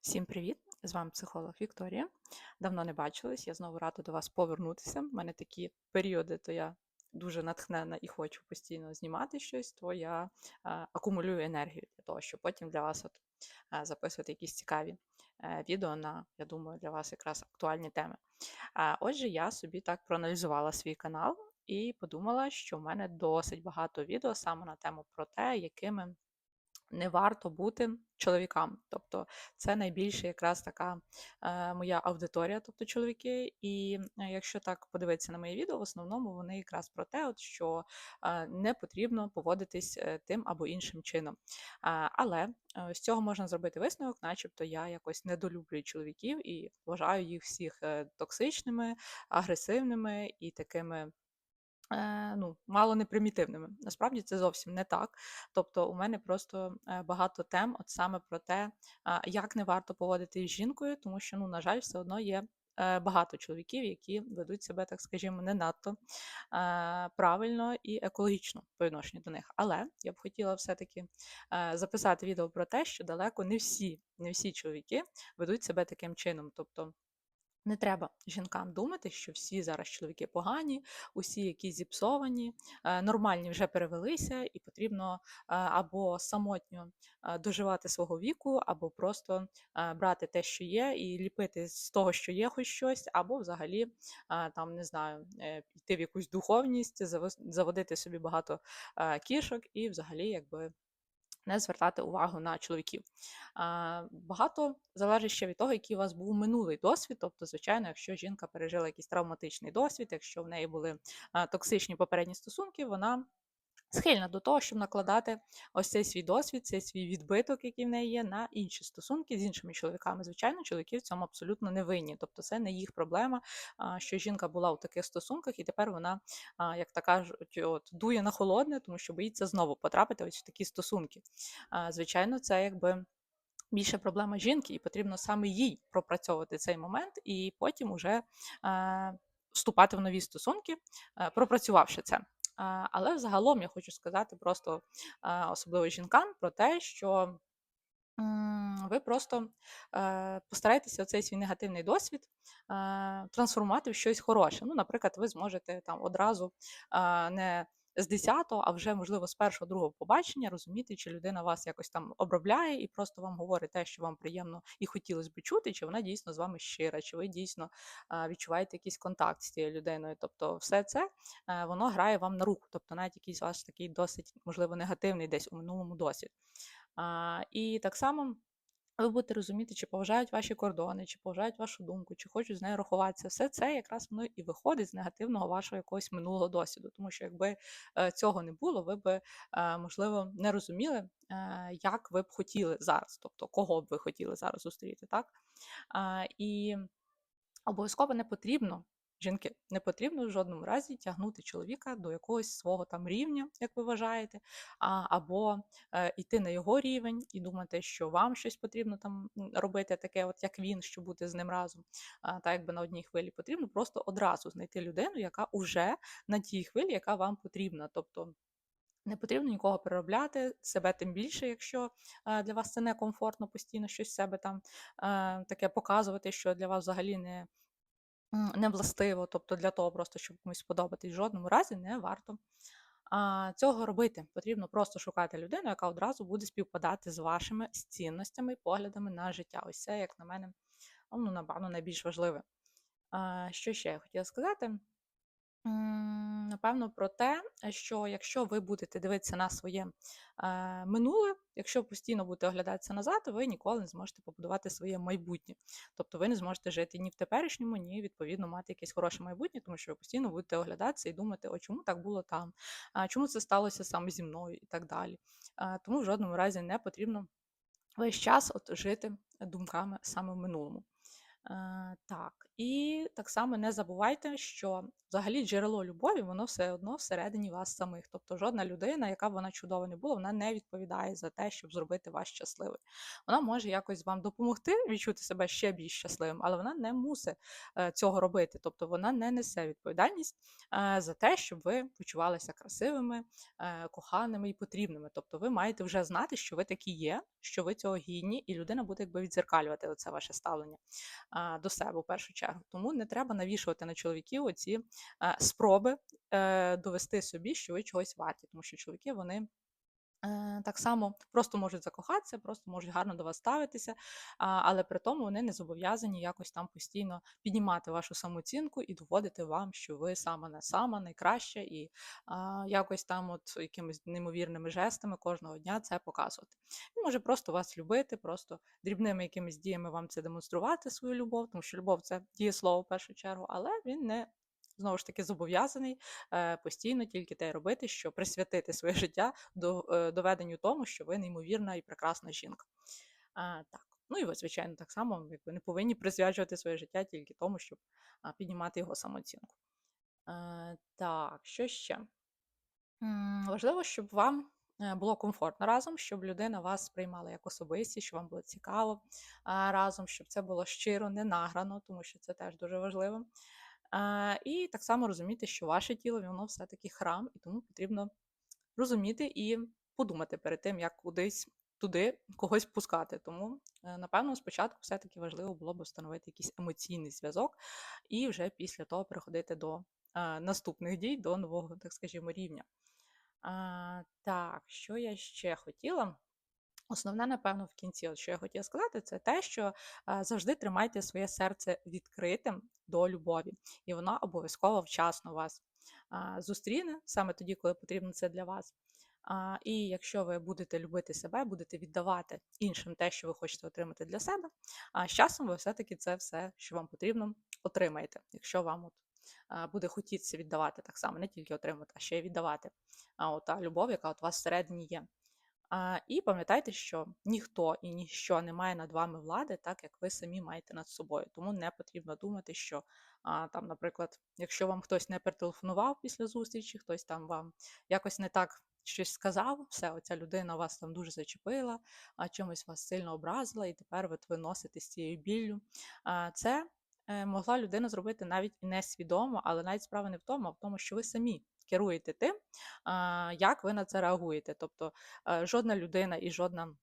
Всім привіт! З вами психолог Вікторія. Давно не бачились, я знову рада до вас повернутися. У мене такі періоди, то я дуже натхнена і хочу постійно знімати щось, то я е, акумулюю енергію для того, щоб потім для вас от, е, записувати якісь цікаві е, відео на, я думаю, для вас якраз актуальні теми. А, отже, я собі так проаналізувала свій канал і подумала, що в мене досить багато відео саме на тему про те, якими не варто бути чоловікам. Тобто це найбільше якраз така е, моя аудиторія, тобто чоловіки. І е, якщо так подивитися на мої відео, в основному вони якраз про те, от, що е, не потрібно поводитись е, тим або іншим чином. А, але е, з цього можна зробити висновок, начебто я якось недолюблюю чоловіків і вважаю їх всіх е, токсичними, агресивними і такими Е, ну, мало не примітивними. Насправді це зовсім не так. Тобто, у мене просто е, багато тем, от саме про те, як не варто поводити з жінкою, тому що, ну, на жаль, все одно є. е, Багато чоловіків, які ведуть себе, так скажімо, не надто е, правильно і екологічно по відношенню до них. Але я б хотіла все-таки е, записати відео про те, що далеко не всі, не всі чоловіки ведуть себе таким чином. Тобто не треба жінкам думати, що всі зараз чоловіки погані, усі якісь зіпсовані, е, нормальні вже перевелися, і потрібно е, або самотньо е, доживати свого віку, або просто брати те, що є, і ліпити з того, що є, хоч щось, або взагалі там не знаю, йти в якусь духовність, заводити собі багато кішок і взагалі якби не звертати увагу на чоловіків. Багато залежить ще від того, який у вас був минулий досвід. Тобто, звичайно, якщо жінка пережила якийсь травматичний досвід, якщо в неї були токсичні попередні стосунки, вона Схильна до того, щоб накладати ось цей свій досвід, цей свій відбиток, який в неї є, на інші стосунки з іншими чоловіками. Звичайно, чоловіки в цьому абсолютно не винні. Тобто це не їх проблема, що жінка була у таких стосунках, і тепер вона, як так кажуть, от, дує на холодне, тому що боїться знову потрапити ось в такі стосунки. Звичайно, це якби. Більше проблема жінки, і потрібно саме їй пропрацьовувати цей момент, і потім уже е, вступати в нові стосунки, е, пропрацювавши це. Але загалом я хочу сказати просто особливо жінкам про те, що ви просто е, постарайтеся цей свій негативний досвід е, трансформувати в щось хороше. Ну, наприклад, ви зможете там одразу е, не з 10-го, а вже можливо з першого другого побачення розуміти, чи людина вас якось там обробляє і просто вам говорить те, що вам приємно і хотілося б чути, чи вона дійсно з вами щира, чи ви дійсно відчуваєте якийсь контакт з цією людиною. Тобто, все це е, воно грає вам на руку, тобто навіть якийсь ваш такий досить, можливо, негативний десь у минулому досвід. І так само ви будете розуміти, чи поважають ваші кордони, чи поважають вашу думку, чи хочуть з нею рахуватися. Все це якраз воно і виходить з негативного вашого якогось минулого досвіду. Тому що якби е, цього не було, ви б, е, можливо, не розуміли, е, як ви б хотіли зараз, тобто кого б ви хотіли зараз зустріти. так? І обов'язково не потрібно Жінки, не потрібно в жодному разі тягнути чоловіка до якогось свого там рівня, як ви вважаєте, а, або е, йти на його рівень і думати, що вам щось потрібно там робити, таке, от як він, щоб бути з ним разом, а, так якби на одній хвилі потрібно просто одразу знайти людину, яка вже на тій хвилі, яка вам потрібна. Тобто не потрібно нікого переробляти, себе тим більше, якщо е, для вас це некомфортно постійно щось себе там е, таке показувати, що для вас взагалі не М, не властиво, тобто для того просто, щоб комусь сподобатись, в жодному разі не варто а, цього робити. Потрібно просто шукати людину, яка одразу буде співпадати з вашими цінностями і поглядами на життя. Ось це, як на мене, ну, напевно, найбільш важливе. А, Що ще я хотіла сказати? Напевно, про те, що якщо ви будете дивитися на своє е, минуле, якщо постійно будете оглядатися назад, ви ніколи не зможете побудувати своє майбутнє. Тобто ви не зможете жити ні в теперішньому, ні відповідно мати якесь хороше майбутнє, тому що ви постійно будете оглядатися і думати, о, чому так було там, чому це сталося саме зі мною і так далі. А, Тому в жодному разі не потрібно весь час от жити думками саме в минулому. Е, Так, і так само не забувайте, що взагалі джерело любові, воно все одно всередині вас самих. Тобто жодна людина, яка б вона чудова не була, вона не відповідає за те, щоб зробити вас щасливим. Вона може якось вам допомогти відчути себе ще більш щасливим, але вона не мусить е, цього робити. Тобто вона не несе відповідальність е, за те, щоб ви почувалися красивими, коханими і потрібними. Тобто ви маєте вже знати, що ви такі є, що ви цього гідні, і людина буде якби відзеркалювати оце ваше ставлення до себе в першу чергу. Тому не треба навішувати на чоловіків оці спроби е, довести собі, що ви чогось варті, тому що чоловіки вони. Е, Так само просто можуть закохатися, просто можуть гарно до вас ставитися, але при тому вони не зобов'язані якось там постійно піднімати вашу самооцінку і доводити вам, що ви сама не сама, найкраща, і якось там, от якимись неймовірними жестами кожного дня це показувати. Він може просто вас любити, просто дрібними якимись діями вам це демонструвати свою любов, тому що любов це дієслово в першу чергу, але він не знову ж таки зобов'язаний е, постійно тільки те робити, що присвятити своє життя до е, доведенню тому, що ви неймовірна і прекрасна жінка. А, так. Ну і ви, звичайно, так само якби не повинні присвячувати своє життя тільки тому, щоб піднімати його самооцінку. Е, так, що ще? Важливо, щоб вам е, було комфортно разом, щоб людина вас сприймала як особистість, щоб вам було цікаво разом, щоб це було щиро, не награно, тому що це теж дуже важливо. І так само розуміти, що ваше тіло воно все-таки храм, і тому потрібно розуміти і подумати перед тим, як кудись туди когось пускати. Тому, е, напевно, спочатку все-таки важливо було б встановити якийсь емоційний зв'язок, і вже після того переходити до е, наступних дій, до нового, так скажімо, рівня. А, Так, що я ще хотіла? Основне, напевно, в кінці, от що я хотіла сказати, це те, що а, завжди тримайте своє серце відкритим до любові, і вона обов'язково вчасно вас а, зустріне саме тоді, коли потрібно це для вас. І якщо ви будете любити себе, будете віддавати іншим те, що ви хочете отримати для себе, а з часом ви все-таки це все, що вам потрібно, отримаєте. Якщо вам от а, буде хотітися віддавати так само, не тільки отримати, а ще й віддавати. А от та любов, яка от у вас всередині є. І пам'ятайте, що ніхто і ніщо не має над вами влади, так як ви самі маєте над собою. Тому не потрібно думати, що там, наприклад, якщо вам хтось не перетелефонував після зустрічі, хтось там вам якось не так щось сказав, все, оця людина вас там дуже зачепила, а чимось вас сильно образила, і тепер от ви носите з цією біллю. Це е, могла людина зробити навіть і несвідомо, але навіть справа не в тому, а в тому, що ви самі керуєте тим, як ви на це реагуєте. Тобто е, жодна людина і жодна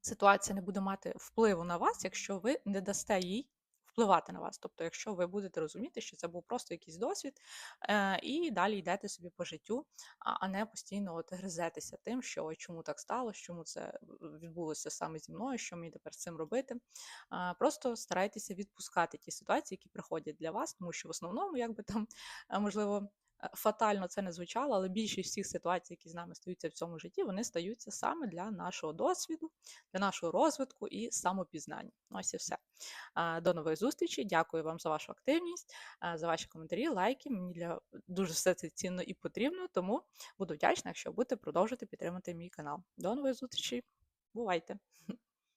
ситуація не буде мати впливу на вас, якщо ви не дасте їй впливати на вас. Тобто, якщо ви будете розуміти, що це був просто якийсь досвід, е, і далі йдете собі по життю, а, не постійно от гризетеся тим, що чому так сталося, чому це відбулося саме зі мною, що мені тепер з цим робити. Просто старайтеся відпускати ті ситуації, які приходять для вас, тому що в основному, якби там е, можливо. Е, Фатально це не звучало, але більшість всіх ситуацій, які з нами стаються в цьому житті, вони стаються саме для нашого досвіду, для нашого розвитку і самопізнання. Ось і все. До нових зустрічей. Дякую вам за вашу активність, за ваші коментарі, лайки. Мені для дуже все це цінно і потрібно, тому буду вдячна, якщо будете продовжити підтримати мій канал. До нових зустрічей. Бувайте!